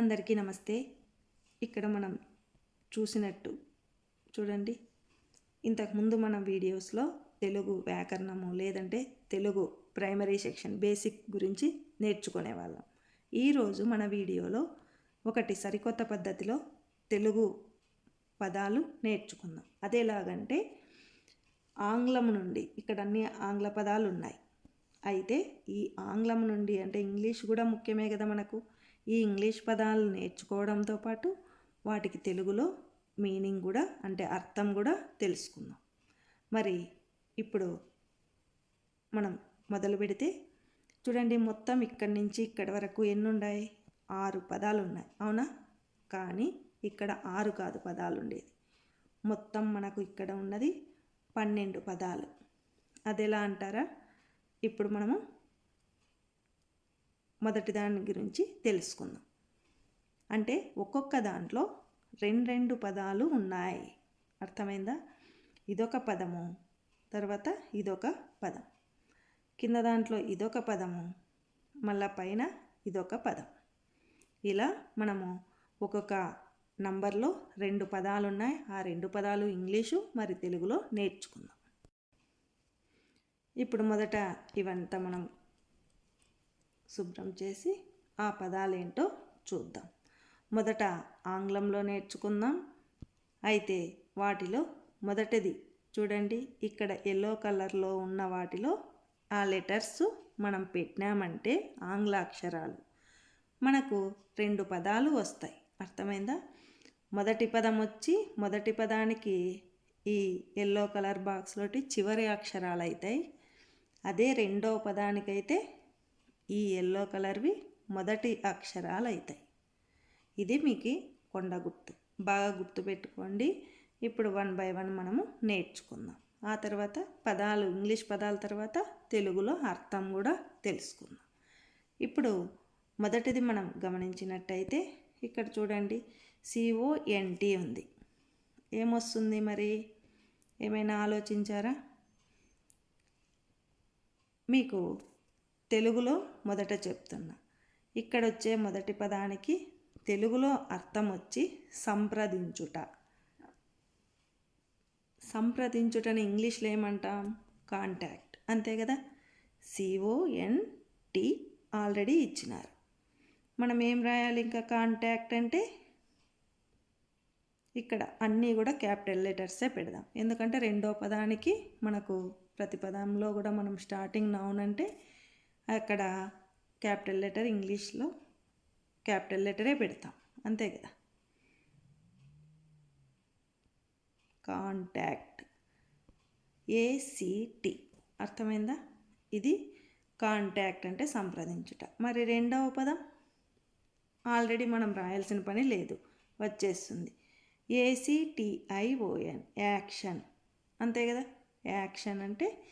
అందరికీ నమస్తే. ఇక్కడ మనం చూసినట్టు చూడండి. ఇంతకుముందు మన వీడియోస్లో తెలుగు వ్యాకరణము లేదంటే తెలుగు ప్రైమరీ సెక్షన్ బేసిక్ గురించి నేర్చుకునే వాళ్ళం ఈరోజు మన వీడియోలో ఒకటి సరికొత్త పద్ధతిలో తెలుగు పదాలు నేర్చుకుందాం. అదేలాగంటే ఆంగ్లం నుండి ఇక్కడ అన్ని ఆంగ్ల పదాలు ఉన్నాయి అయితే ఈ ఆంగ్లం నుండి అంటే ఇంగ్లీష్ కూడా ముఖ్యమే కదా మనకు. ఈ ఇంగ్లీష్ పదాలు నేర్చుకోవడంతో పాటు వాటికి తెలుగులో మీనింగ్ కూడా అంటే అర్థం కూడా తెలుసుకుందాం. మరి ఇప్పుడు మనం మొదలు పెడితే చూడండి మొత్తం ఇక్కడి నుంచి ఇక్కడి వరకు ఎన్ని ఉన్నాయి ఆరు పదాలు ఉన్నాయి అవునా? కానీ ఇక్కడ ఆరు కాదు పదాలు ఉండేది మొత్తం మనకు ఇక్కడ ఉన్నది పన్నెండు పదాలు. అది ఎలా అంటారా? ఇప్పుడు మనము మొదటి దాని గురించి తెలుసుకుందాం. అంటే ఒక్కొక్క దాంట్లో రెండు రెండు పదాలు ఉన్నాయి. అర్థమైందా? ఇదొక పదము తర్వాత ఇదొక పదం. కింద దాంట్లో ఇదొక పదము మళ్ళా పైన ఇదొక పదం. ఇలా మనము ఒక్కొక్క నంబర్లో రెండు పదాలు ఉన్నాయి ఆ రెండు పదాలు ఇంగ్లీషు మరి తెలుగులో నేర్చుకుందాం. ఇప్పుడు మొదట ఇవంతా మనం శుభ్రం చేసి ఆ పదాలేంటో చూద్దాం. మొదట ఆంగ్లంలో నేర్చుకుందాం. అయితే వాటిలో మొదటిది చూడండి. ఇక్కడ ఎల్లో కలర్లో ఉన్న వాటిలో ఆ లెటర్స్ మనం పెట్టినామంటే ఆంగ్ల అక్షరాలు మనకు రెండు పదాలు వస్తాయి. అర్థమైందా? మొదటి పదం వచ్చి మొదటి పదానికి ఈ ఎల్లో కలర్ బాక్స్లోటి చివరి అక్షరాలు అవుతాయి అదే రెండో పదానికైతే ఈ ఎల్లో కలర్వి మొదటి అక్షరాలు అవుతాయి ఇది మీకు కొండ గుర్తు. బాగా గుర్తుపెట్టుకోండి ఇప్పుడు వన్ బై వన్ మనము నేర్చుకుందాం. ఆ తర్వాత పదాలు ఇంగ్లీష్ పదాల తర్వాత తెలుగులో అర్థం కూడా తెలుసుకుందాం. ఇప్పుడు మొదటిది మనం గమనించినట్టయితే ఇక్కడ చూడండి. సిఓఎన్టీ ఉంది. ఏమొస్తుంది మరి? ఏమైనా ఆలోచించారా? మీకు తెలుగులో మొదట చెప్తున్నా. ఇక్కడ వచ్చే మొదటి పదానికి తెలుగులో అర్థం వచ్చి సంప్రదించుట. సంప్రదించుటని ఇంగ్లీష్లో ఏమంటాం? కాంటాక్ట్. అంతే కదా? సిఓఎన్టి ఆల్రెడీ ఇచ్చినారు. మనం ఏం రాయాలి ఇంకా కాంటాక్ట్ అంటే? ఇక్కడ అన్నీ కూడా క్యాపిటల్ లెటర్సే పెడదాం. ఎందుకంటే రెండో పదానికి మనకు ప్రతి పదంలో కూడా మనం స్టార్టింగ్ నౌన్ అంటే అక్కడ క్యాపిటల్ లెటర్ ఇంగ్లీష్లో క్యాపిటల్ లెటరే పెడతాం. అంతే కదా? కాంటాక్ట్. ఏసీటీ అర్థమైందా? ఇది కాంటాక్ట్ అంటే సంప్రదించుట. మరి రెండవ పదం? ఆల్రెడీ మనం రాయాల్సిన పని లేదు. వచ్చేస్తుంది. A C T I O N action. అంతే కదా? యాక్షన్ అంటే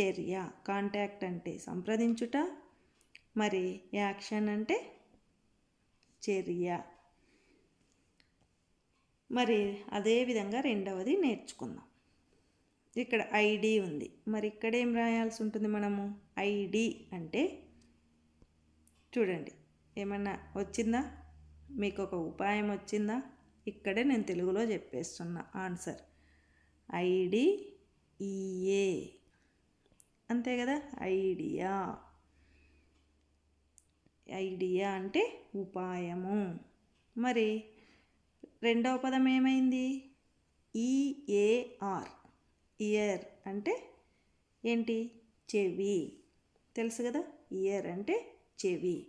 చర్య కాంటాక్ట్ అంటే సంప్రదించుట మరి యాక్షన్ అంటే చర్య. మరి అదేవిధంగా రెండవది నేర్చుకుందాం. ఇక్కడ ఐడి ఉంది. మరి ఇక్కడ ఏం రాయాల్సి ఉంటుంది మనము? ఐడి అంటే చూడండి ఏమన్నా వచ్చిందా? మీకు ఒక ఉపాయం వచ్చిందా? ఇక్కడే నేను తెలుగులో చెప్పేస్తున్నా. Answer I D E A. అంతే కదా? ఐడియా. ఐడియా అంటే ఉపాయము. మరి రెండవ పదం ఏమైంది? ఈఏఆర్ ఇయర్ అంటే ఏంటి? చెవి. తెలుసు కదా? ఇయర్ అంటే చెవి.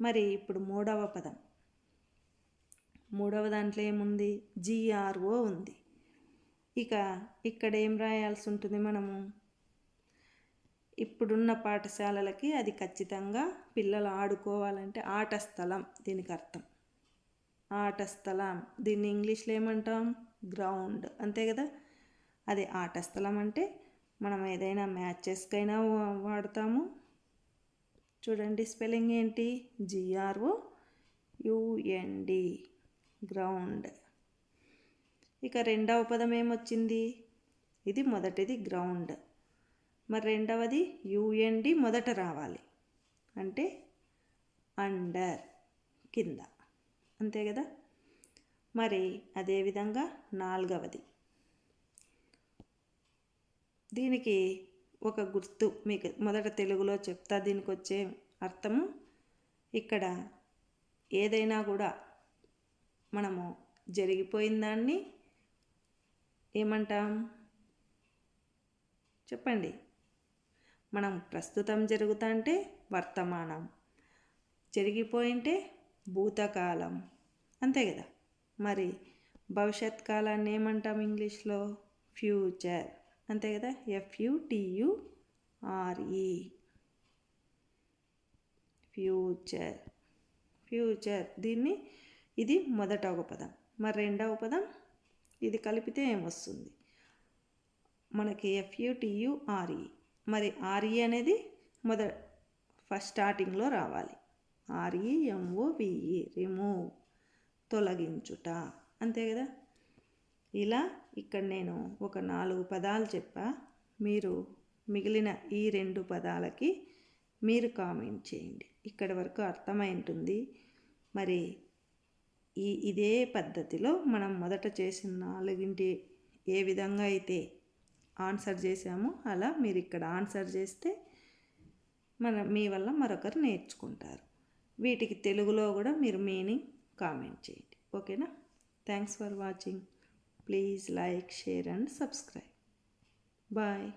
మరి ఇప్పుడు మూడవ పదం. మూడవ దాంట్లో ఏముంది? జిఆర్ఓ ఉంది. ఇక ఇక్కడ ఏం రాయాల్సి ఉంటుంది మనము? ఇప్పుడున్న పాఠశాలలకి అది ఖచ్చితంగా పిల్లలు ఆడుకోవాలంటే ఆట స్థలం దీనికి అర్థం. ఆట స్థలం దీన్ని ఇంగ్లీష్లో ఏమంటాం? గ్రౌండ్. అంతే కదా? అది ఆట స్థలం అంటే మనం ఏదైనా మ్యాచెస్కైనా వాడతాము. చూడండి స్పెల్లింగ్ ఏంటి? G R O U N D. Ground. ఇక రెండవ పదం ఏమొచ్చింది? ఇది మొదటిది గ్రౌండ్. మరి రెండవది యుఎన్డి మొదట రావాలి. అంటే అండర్ కింద. అంతే కదా? మరి అదేవిధంగా నాలుగవది. దీనికి ఒక గుర్తు మీకు మొదట తెలుగులో చెప్తా దీనికి వచ్చే అర్థము ఇక్కడ ఏదైనా కూడా మనము జరిగిపోయిన దాన్ని ఏమంటాం? చెప్పండి. మనం ప్రస్తుతం జరుగుతుంటే వర్తమానం. జరిగిపోయింటే భూతకాలం. అంతే కదా? మరి భవిష్యత్ కాలాన్ని ఏమంటాం ఇంగ్లీష్లో? ఫ్యూచర్. అంతే కదా? F U T U R E future. Future. దీన్ని ఇది మొదట ఒక పదం. మరి రెండవ పదం ఇది కలిపితే ఏమొస్తుంది? మనకి ఎఫ్యుటియుఆర్ఈ మరి ఆర్ఈ అనేది మొద ఫస్ట్ స్టార్టింగ్లో రావాలి. R E M O V E remove తొలగించుట. అంతే కదా? ఇలా ఇక్కడ నేను ఒక నాలుగు పదాలు చెప్పా. మీరు మిగిలిన ఈ రెండు పదాలకి మీరు కామెంట్ చేయండి. ఇక్కడి వరకు అర్థమై ఉంటుంది. మరి ఈ ఇదే పద్ధతిలో మనం మొదట చేసిన నాలుగింటి ఏ విధంగా అయితే ఆన్సర్ చేసాము అలా మీరు ఇక్కడ ఆన్సర్ చేస్తే మన మీ వల్ల మరొకరు నేర్చుకుంటారు. వీటికి తెలుగులో కూడా మీరు మీనింగ్ కామెంట్ చేయండి. ఓకేనా? Thanks for watching please like share and subscribe bye